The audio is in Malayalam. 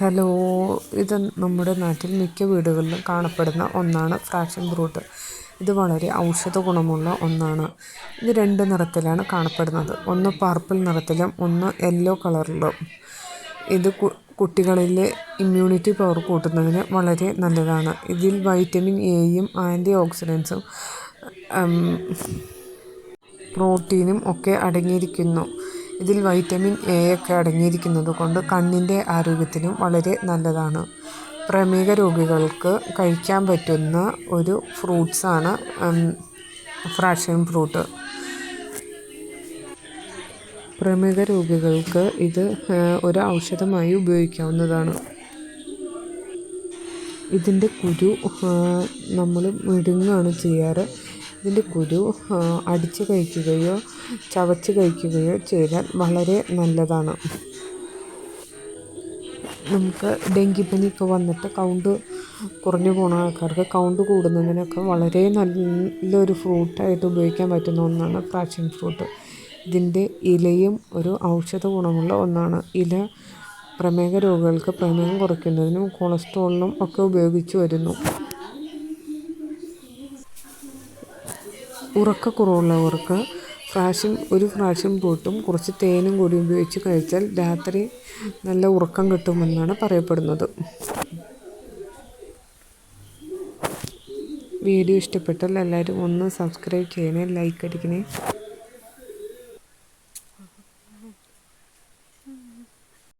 ഹലോ ഇത് നമ്മുടെ നാട്ടിൽ മിക്ക വീടുകളിലും കാണപ്പെടുന്ന ഒന്നാണ് ഫ്രാക്ഷൻ ബ്രൂട്ട്. ഇത് വളരെ ഔഷധ ഗുണമുള്ള ഒന്നാണ്. ഇത് രണ്ട് നിറത്തിലാണ് കാണപ്പെടുന്നത്. ഒന്ന് പർപ്പിൾ നിറത്തിലും ഒന്ന് യെല്ലോ കളറിലും ഇത് കുട്ടികളിലെ ഇമ്മ്യൂണിറ്റി പവർ കൂട്ടുന്നതിന് വളരെ നല്ലതാണ്. ഇതിൽ വൈറ്റമിൻ എയും ആന്റി ഓക്സിഡൻസും പ്രോട്ടീനും ഒക്കെ അടങ്ങിയിരിക്കുന്നു. ഇതിൽ വൈറ്റമിൻ എ ഒക്കെ അടങ്ങിയിരിക്കുന്നത് കൊണ്ട് കണ്ണിന്റെ ആരോഗ്യത്തിനും വളരെ നല്ലതാണ്. പ്രമേഹ രോഗികൾക്ക് കഴിക്കാൻ പറ്റുന്ന ഒരു ഫ്രൂട്ട്സാണ് ഫ്രാഷൻ ഫ്രൂട്ട്. പ്രമേഹ രോഗികൾക്ക് ഇത് ഒരു ഔഷധമായി ഉപയോഗിക്കാവുന്നതാണ്. ഇതിന്റെ കുരു നമ്മൾ മിടുങ്ങാണ് ചെയ്യാറ്. ഇതിന്റെ കുരു അടിച്ച് കഴിക്കുകയോ ചവച്ച് കഴിക്കുകയോ ചെയ്താൽ വളരെ നല്ലതാണ്. നമുക്ക് ഡെങ്കിപ്പനിയൊക്കെ വന്നിട്ട് കൗണ്ട് കുറഞ്ഞു പോണ ആൾക്കാർക്ക് കൗണ്ട് കൂടുന്നതിനൊക്കെ വളരെ നല്ലൊരു ഫ്രൂട്ടായിട്ട് ഉപയോഗിക്കാൻ പറ്റുന്ന ഒന്നാണ് പാഷൻ ഫ്രൂട്ട്. ഇതിന്റെ ഇലയും ഒരു ഔഷധ ഗുണമുള്ള ഒന്നാണ്. ഇല പ്രമേഹ രോഗികൾക്ക് പ്രമേഹം കുറയ്ക്കുന്നതിനും കൊളസ്ട്രോളിനും ഒക്കെ ഉപയോഗിച്ച് വരുന്നു. ഉറക്കക്കുറവുള്ളവർക്ക് ഫ്രാഷൻ ഒരു ഫ്രാഷൻ ഫ്രൂട്ടും കുറച്ച് തേനും കൂടി ഉപയോഗിച്ച് കഴിച്ചാൽ രാത്രി നല്ല ഉറക്കം കിട്ടുമെന്നാണ് പറയപ്പെടുന്നത്. വീഡിയോ ഇഷ്ടപ്പെട്ടാൽ എല്ലാവരും ഒന്ന് സബ്സ്ക്രൈബ് ചെയ്യണേ ലൈക്ക് അടിക്കണേ.